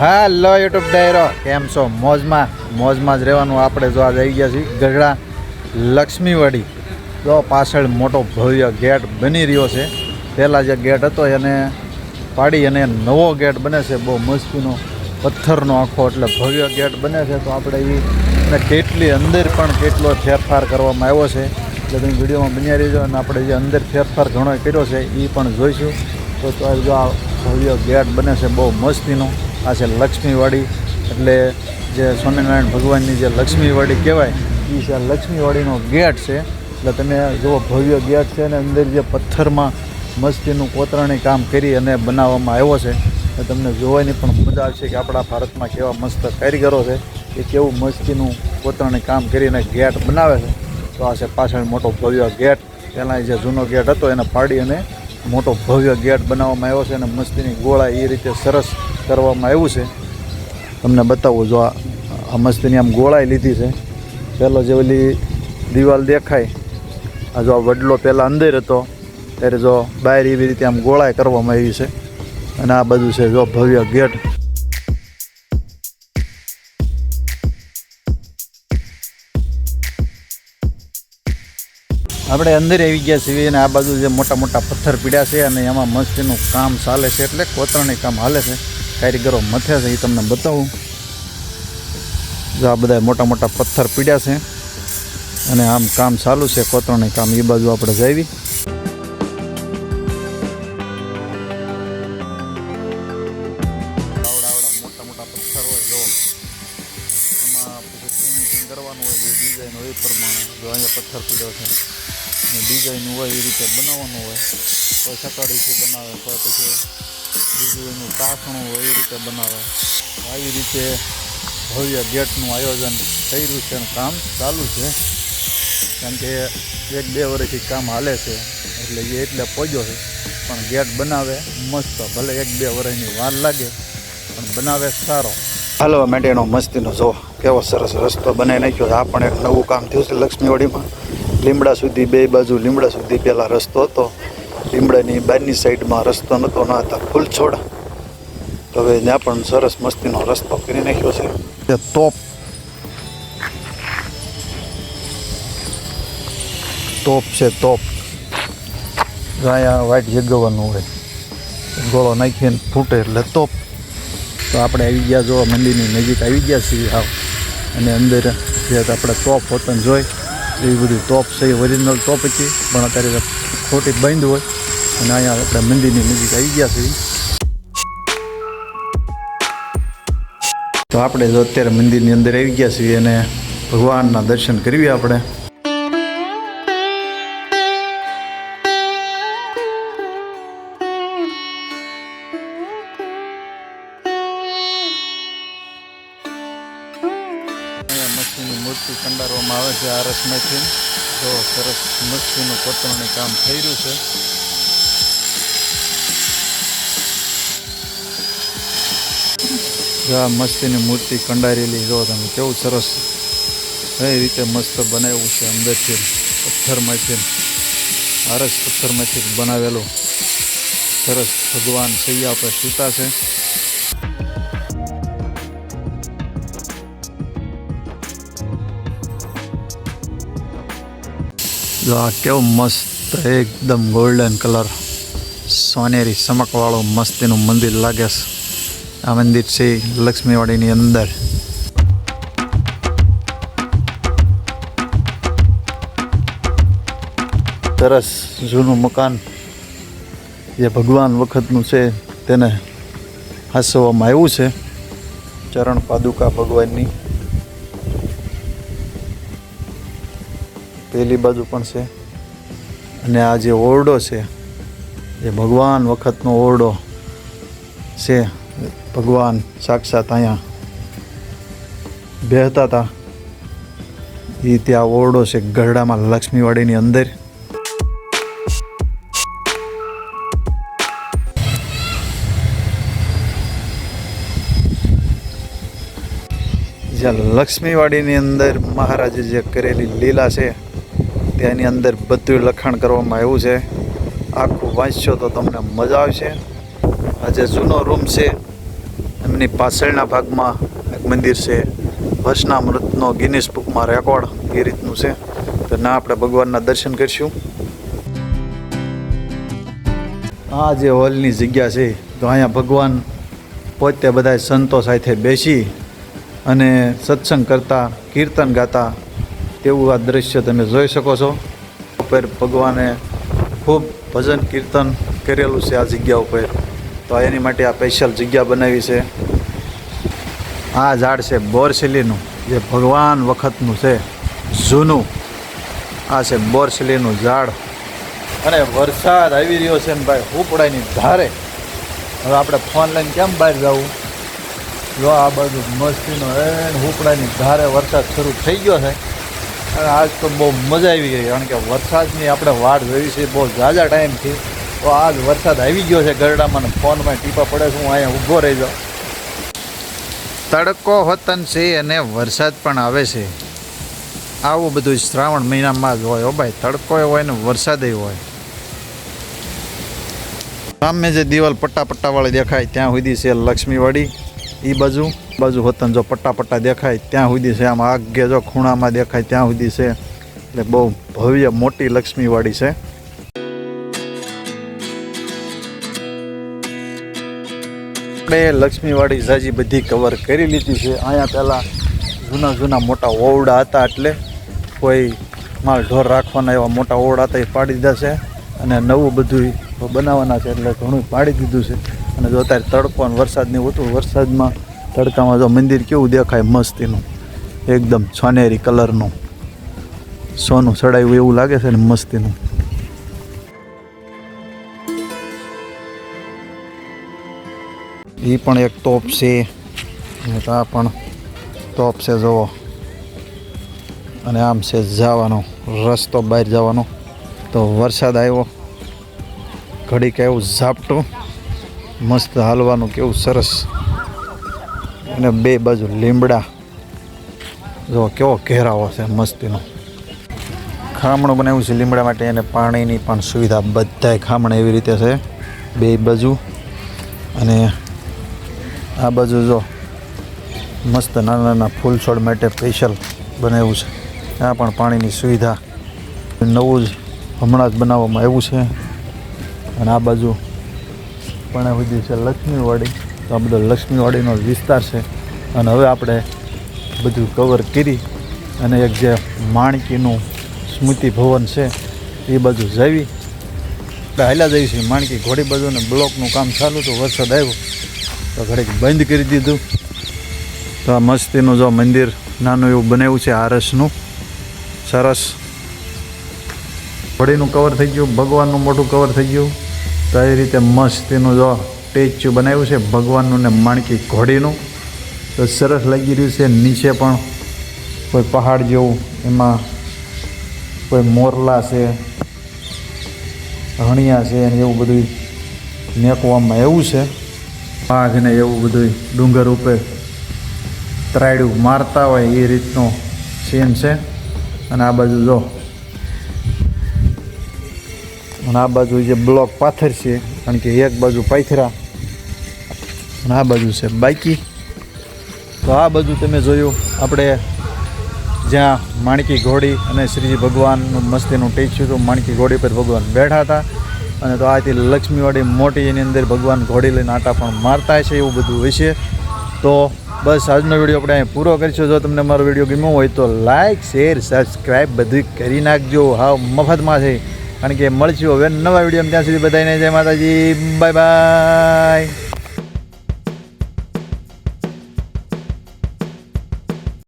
હાલો YouTube ડાયરો, કેમ છો? મોજમાં મોજમાં જ રહેવાનું આપણે જો આજ આવી ગયા છીએ ગઢડા લક્ષ્મીવાડી. તો પાછળ મોટો ભવ્ય ગેટ બની રહ્યો છે. પહેલાં જે ગેટ હતો એને પાડી અને નવો ગેટ બને છે. બહુ મસ્તીનો, પથ્થરનો આખો એટલે ભવ્ય ગેટ બને છે. તો આપણે એને કેટલી અંદર પણ કેટલો ફેરફાર કરવામાં આવ્યો છે. એટલે તમે વિડીયોમાં બન્યા રહીજો અને આપણે જે અંદર ફેરફાર ઘણો કર્યો છે એ પણ જોઈશું. તો જો આ ભવ્ય ગેટ બને છે, બહુ મસ્તીનો. આ છે લક્ષ્મીવાડી. એટલે જે સ્વામિનારાયણ ભગવાનની જે લક્ષ્મીવાડી કહેવાય એ છે આ લક્ષ્મીવાડીનો ગેટ છે. એટલે તમે જુઓ, ભવ્ય ગેટ છે અને અંદર જે પથ્થરમાં મસ્તીનું કોતરણી કામ કરી અને બનાવવામાં આવ્યો છે. એ તમને જોવાની પણ મજા આવશે કે આપણા ભારતમાં કેવા મસ્ત કારીગરો છે કે કેવું મસ્તીનું કોતરણી કામ કરીને ગેટ બનાવે છે. તો આ છે પાછળ મોટો ભવ્ય ગેટ. પહેલાં જે જૂનો ગેટ હતો એને પાડી અને મોટો ભવ્ય ગેટ બનાવવામાં આવ્યો છે અને મસ્તીની ગોળા એ રીતે સરસ કરવામાં આવ્યું છે. તમને બતાવું, જો આ મસ્તીની આમ ગોળાઈ લીધી છે. પહેલો જે ઓલી દિવાલ દેખાય, આ જો આ વડલો પહેલાં અંદર હતો, ત્યારે જો બહાર એવી રીતે આમ ગોળાઈ કરવામાં આવી છે. અને આ બધું છે જો ભવ્ય ગેટ. આપણે અંદર આવી ગયા છીએ અને આ બાજુ જે મોટા મોટા પથ્થર પીડ્યા છે અને એમાં મસ્તીનું કામ ચાલે છે, એટલે કોતરણી કામ હાલે છે. કારીગરો મથે છે એ તમને બતાવું. જો આ બધા મોટા મોટા પથ્થર પીડ્યા છે. અને આમ કામ ચાલુ છે, કોતરણી કામ એ બાજુ આપણે જાવી. પથ્થર પીડ્યો છે. અને ડિઝાઇન હોય એ રીતે બનાવવાનું હોય. કોઈ સકાળીથી બનાવે, કોઈ પછી બીજું એનું ટાંકણું હોય એ રીતે બનાવે. આવી રીતે ભવ્ય ગેટનું આયોજન થઈ રહ્યું છે અને કામ ચાલુ છે. કારણ કે એક બે વર્ષથી કામ હાલે છે. એટલે એ એટલે પહોંચ્યો છે. પણ ગેટ બનાવે મસ્ત. ભલે એક બે વર્ષની વાર લાગે, પણ બનાવે સારો. હાલવા માટેનો મસ્તીનો જો કેવો સરસ રસ્તો બનાવી નાખ્યો છે. આ પણ એક નવું કામ થયું છે લક્ષ્મીવાડીમાં. લીમડા સુધી બે બાજુ લીમડા સુધી પહેલાં રસ્તો હતો. લીમડાની બહારની સાઈડમાં રસ્તો નહોતો ના હતા ફૂલ છોડ. હવે ત્યાં પણ સરસ મસ્તીનો રસ્તો કરી નાખ્યો છે. તોપ. તોપ છે તોપ. અહીંયા વાઇટ જગવાનું હોય. ગોળો નાખીને ફૂટે એટલે તોપ. તો આપણે આવી ગયા જો મંદિરની નજીક, આવી ગયા છીએ હાવ. અને અંદર જે આપણે તોપ હોતન જોઈ. એવી બધી ટોપ છે, એ ઓરિજિનલ ટોપ હતી પણ અત્યારે ખોટી બંધ હોય, અને અહીંયા આપણે મંદિરની નજીક આવી ગયા છીએ તો આપણે જો અત્યારે મંદિરની અંદર આવી ગયા છીએ અને ભગવાનના દર્શન કરીએ આપણે. કંડારવામાં આવે છે આ રસમાંથી તો સરસ મચ્છીનું કોતરણી કામ થઈ રહ્યું છે. જો આ મસ્તીની મૂર્તિ કંડારેલી, જો તમે કેવું સરસ કઈ રીતે મસ્ત બનાવ્યું છે અંદરથી પથ્થરમાંથી. આરસ પથ્થરમાંથી બનાવેલું. સરસ ભગવાન સૈયા પર સૂતા છે. જો આ કેવો મસ્ત, એકદમ ગોલ્ડન કલર સોનેરી ચમકવાળું મસ્તીનું મંદિર લાગે છે. આ મંદિર છે લક્ષ્મીવાડીની અંદર. સરસ જૂનું મકાન જે ભગવાન વખતનું છે તેને હસવામાં આવ્યું છે. ચરણ પાદુકા ભગવાનની. પેલી બાજુ પણ છે. અને આ જે ઓરડો છે, એ ભગવાન વખતનો ઓરડો છે ભગવાન સાક્ષાત અહીંયા બેહતા હતા. એ ત્યાં ઓરડો છે ગરડામાં લક્ષ્મીવાડીની અંદર. જ્યાં લક્ષ્મીવાડીની અંદર મહારાજે જે કરેલી લીલા છે તેની અંદર બધું લખાણ કરવામાં આવ્યું છે. આખું વાંચશો તો તમને મજા આવશે. આજે જૂનો રૂમ છે. એમની પાછળના ભાગમાં એક મંદિર છે. વર્ષના મૃતનો ગિનિસ બુકમાં રેકોર્ડ એ રીતનું છે. તો ના, આપણે ભગવાનના દર્શન કરીશું. આ જે હોલની જગ્યા છે, તો અહીંયા ભગવાન પોતે બધા સંતો સાથે બેસી અને સત્સંગ કરતા, કીર્તન ગાતા તેવું આ દ્રશ્ય તમે જોઈ શકો છો. ઉપર ભગવાને ખૂબ ભજન કીર્તન કરેલું છે આ જગ્યા ઉપર. તો એની માટે આ સ્પેશિયલ જગ્યા બનાવી છે. આ ઝાડ છે બોરસિલીનું જે ભગવાન વખતનું છે, જૂનું. આ છે બોરસિલીનું ઝાડ. અને વરસાદ આવી રહ્યો છે ને ભાઈ, ઉપડાની ધારે. હવે આપણે ફોન લઈને કેમ બહાર જવું? જો આ બાજુ મસ્તીનો એન ઉપડાની ધારે વરસાદ શરૂ થઈ ગયો છે. અને આજ તો બહુ મજા આવી ગઈ, કારણ કે વરસાદની આપણે વાટ જોઈ છે, બહુ ઝાઝા ટાઈમથી તો આજ વરસાદ આવી ગયો છે ગરડામાં ફોનમાં ટીપા પડે છે, હું અહીંયા ઊભો રહી જાઉં. તડકો વતન છે અને વરસાદ પણ આવે છે. આવું બધું શ્રાવણ મહિનામાં જ હોય હો ભાઈ, તડકો હોય ને વરસાદ હોય. સામે જે દિવાલ પટ્ટા પટ્ટાવાળી દેખાય, ત્યાં સુધી છે લક્ષ્મીવાડી એ બાજુ. બાજુ હોતન જો પટ્ટા પટ્ટા દેખાય, ત્યાં સુધી છે. આમ આગે જો ખૂણામાં દેખાય, ત્યાં સુધી છે. એટલે બહુ ભવ્ય મોટી લક્ષ્મીવાડી છે. આપણે લક્ષ્મીવાડી જાજી બધી કવર કરી લીધી છે. અહીંયા પહેલાં જૂના જૂના મોટા ઓવડા હતા એટલે કોઈ માલ ઢોર રાખવાના એવા મોટા ઓરડા હતા એ પાડી દીધા છે. અને નવું બધું બનાવવાના છે એટલે ઘણું પાડી દીધું છે. અને જો અત્યારે તડકો અને વરસાદની હોતું વરસાદમાં તડકામાં જો મંદિર કેવું દેખાય મસ્તીનું. એકદમ સોનેરી કલરનું. સોનું ચડાવ્યું એવું લાગે છે ને મસ્તીનું. એ પણ એક તોપ છે. આ પણ તોપ છે, જુઓ. અને આમ છે જવાનો, રસ્તો બહાર જવાનો. તો વરસાદ આવ્યો. ઘડીક એવું ઝાપટું. મસ્ત હાલવાનું કેવું સરસ. અને બે બાજુ લીમડા. જો કેવો ઘેરાવો છે મસ્તીનો. ખામણું બનાવ્યું છે લીમડા માટે અને પાણીની પણ સુવિધા બધાય ખામણ એવી રીતે છે. બે બાજુ અને આ બાજુ જો મસ્ત નાના નાના ફૂલ છોડ માટે સ્પેશિયલ બનાવ્યું છે. ત્યાં પણ પાણીની સુવિધા. નવું જ હમણાં જ બનાવવામાં આવ્યું છે. અને આ બાજુ પણ સુધી છે લક્ષ્મીવાડી. તો આ બધો લક્ષ્મીવાડીનો વિસ્તાર છે. અને હવે આપણે બધું કવર કરી અને એક જે માણકીનું સ્મૃતિ ભવન છે, એ બાજુ જવી. આપણે હાલ્યા જઈએ છીએ માણકી ઘોડી બાજુ ને બ્લોકનું કામ ચાલુ હતું. વરસાદ આવ્યો. તો ઘડીક બંધ કરી દીધું. તો આ મસ્તીનું જો મંદિર નાનું એવું બનાવ્યું છે, આરસનું. સરસ. ઘોડીનું કવર થઈ ગયું. ભગવાનનું મોટું કવર થઈ ગયું. તો એ રીતે મસ્તીનું જો સ્ટેચ્યુ બનાવ્યું છે, ભગવાનનું ને માણકી ઘોડીનું. તો સરસ લાગી રહ્યું છે, નીચે પણ કોઈ પહાડ જેવું, એમાં કોઈ મોરલા છે, હણિયા છે, અને એવું બધું નેકવામાં એવું છે. વાઘ ને એવું બધું ડુંગર ઉપર ત્રાયડું મારતા હોય એ રીતનો સીન છે. અને આ બાજુ જો. અને આ બાજુ જે બ્લોક પાથર છે, કારણ કે એક બાજુ પાથરા અને આ બાજુ છે બાકી તો આ બધું તમે જોયું, આપણે જ્યાં માણકી ઘોડી અને શ્રીજી ભગવાનનું મસ્તીનું ટેચ્યું હતું માણકી ઘોડી પર ભગવાન બેઠા હતા. અને તો આથી લક્ષ્મીવાડી મોટી એની અંદર ભગવાન ઘોડી લઈને આટા પણ મારતા છે એવું બધું હોય છે. તો બસ આજનો વીડિયો આપણે અહીં પૂરો કરીશું. જો તમને મારો વીડિયો ગમ્યો હોય તો લાઇક શેર સબસ્ક્રાઈબ બધું કરી નાખજો. હા મફતમાં છે. કારણ કે મળશું હવે નવા વીડિયો ત્યાં સુધી બધાને જય માતાજી. Bye bye.